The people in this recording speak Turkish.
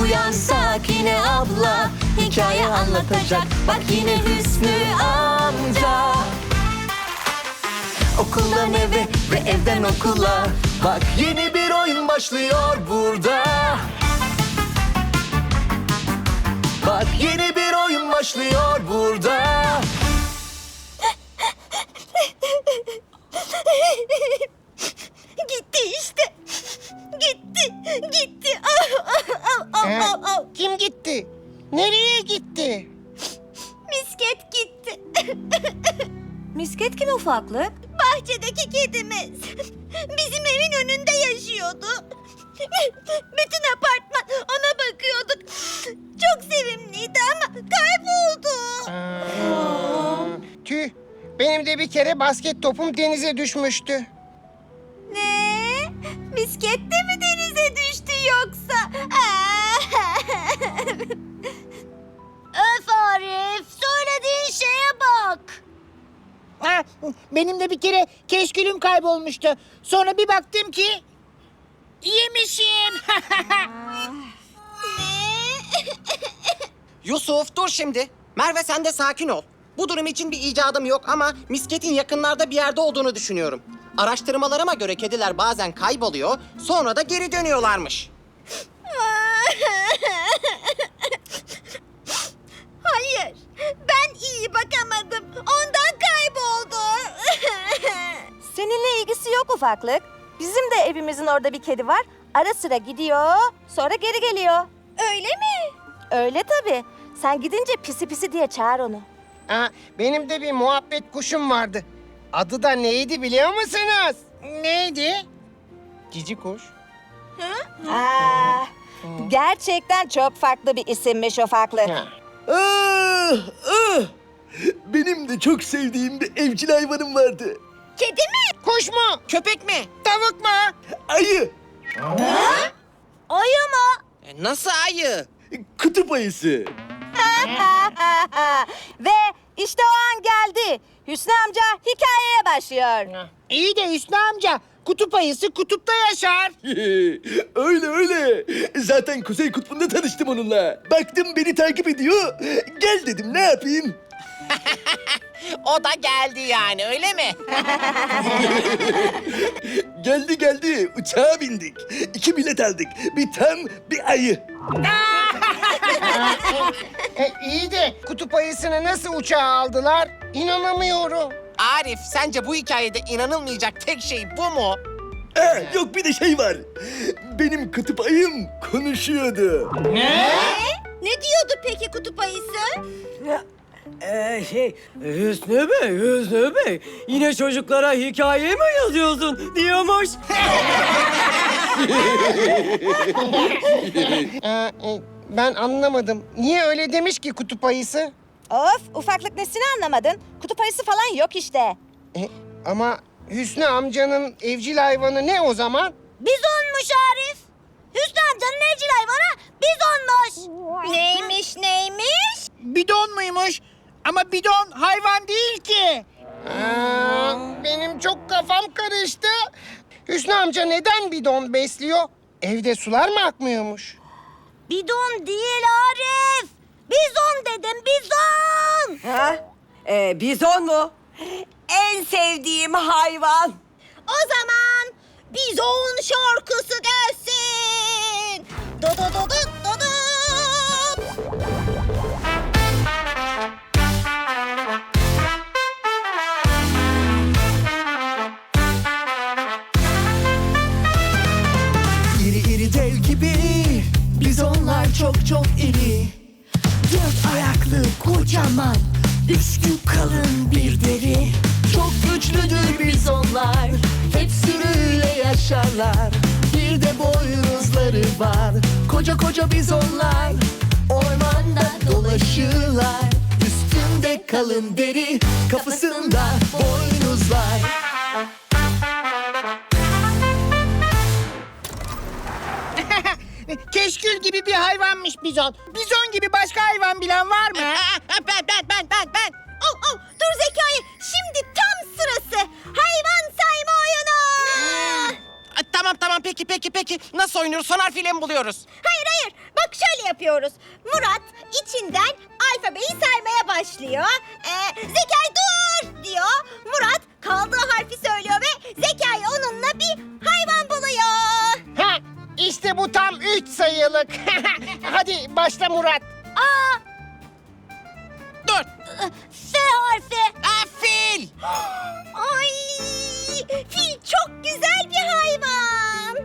Uyan Sakine abla Hikaye anlatacak Bak yine Hüsnü amca Okuldan eve ve evden okula Bak yeni bir oyun başlıyor burada Bak yeni bir oyun başlıyor burada Gitti işte. Gitti. Gitti. Ufaklık? Bahçedeki kedimiz. Bizim evin önünde yaşıyordu. Bütün apartman ona bakıyorduk. Çok sevimliydi ama kayboldu. Tüh. Benim de bir kere basket topum denize düşmüştü. Ne? Misket de benim de bir kere keşkülüm kaybolmuştu. Sonra bir baktım ki yemişim. Yusuf dur şimdi. Merve sen de sakin ol. Bu durum için bir icadım yok ama misketin yakınlarda bir yerde olduğunu düşünüyorum. Araştırmalarıma göre kediler bazen kayboluyor, sonra da geri dönüyorlarmış. Ufaklık. Bizim de evimizin orada bir kedi var. Ara sıra gidiyor, sonra geri geliyor. Öyle mi? Öyle tabii. Sen gidince pisi pisi diye çağır onu. Ha, benim de bir muhabbet kuşum vardı. Adı da neydi biliyor musunuz? Neydi? Cici kuş. Aa, gerçekten çok farklı bir isimmiş ufaklık. Ha. Ah, ah. Benim de çok sevdiğim bir evcil hayvanım vardı. Kedi mi? Kuş mu? Köpek mi? Tavuk mu? Ayı, Ayı mı? E, nasıl ayı? kutup ayısı. Ve işte o an geldi. Hüsnü amca hikayeye başlıyor. İyi de Hüsnü amca kutup ayısı kutupta yaşar. öyle öyle. Zaten Kuzey Kutbu'nda tanıştım onunla. Baktım beni takip ediyor. Gel dedim ne yapayım? O da geldi yani öyle mi? Geldi geldi uçağa bindik. İki bilet aldık. Bir tam bir ayı. E, iyi de kutup ayısını nasıl uçağa aldılar? İnanamıyorum. Arif sence bu hikayede inanılmayacak tek şey bu mu? Ha, yok bir de şey var. Benim kutup ayım konuşuyordu. Ne diyordu peki kutup ayısı? Ee, şey, Hüsnü Bey, Hüsnü Bey. Yine çocuklara hikaye mi yazıyorsun diyormuş. Ee, e, ben anlamadım. Niye öyle demiş ki kutup ayısı? Of ufaklık nesini anlamadın? Kutup ayısı falan yok işte. E, ama Hüsnü amcanın evcil hayvanı ne o zaman? Bizonmuş Arif. Hüsnü amcanın evcil hayvanı bizonmuş. Neymiş neymiş? Bidon muymuş? Ama bidon hayvan değil ki. Aa, benim çok kafam karıştı. Hüsnü amca neden bidon besliyor? Evde sular mı akmıyormuş? Bidon değil Arif. Bizon dedim bizon. Ha? Ee, bizon mu? En sevdiğim hayvan. O zaman bizon şarkısı gelsin. çok çok iri. Dört ayaklı kocaman Üstü kalın bir deri. Çok güçlüdür bizonlar Hep sürüyle yaşarlar. Bir de boynuzları var Koca koca bizonlar Ormanda dolaşırlar Üstünde kalın deri Kafasında boynuzlar Keşkül gibi bir hayvanmış bizon. Bizon gibi başka hayvan bilen var mı? ben, ben, ben, ben, ben. Oh, oh, dur Zekai. Şimdi tam sırası. Hayvan sayma oyunu. Aa, Tamam tamam peki peki peki. Nasıl oynuyoruz? Son harfiyle mi buluyoruz? Hayır hayır. Bak şöyle yapıyoruz. Murat içinden alfabeyi saymaya başlıyor. Ee, Zekai dur diyor. Murat kaldığı işte bu tam üç sayılık. Hadi başla Murat. Aa, Dur. F harfi. Aa, fil. Ay, fil çok güzel bir hayvan.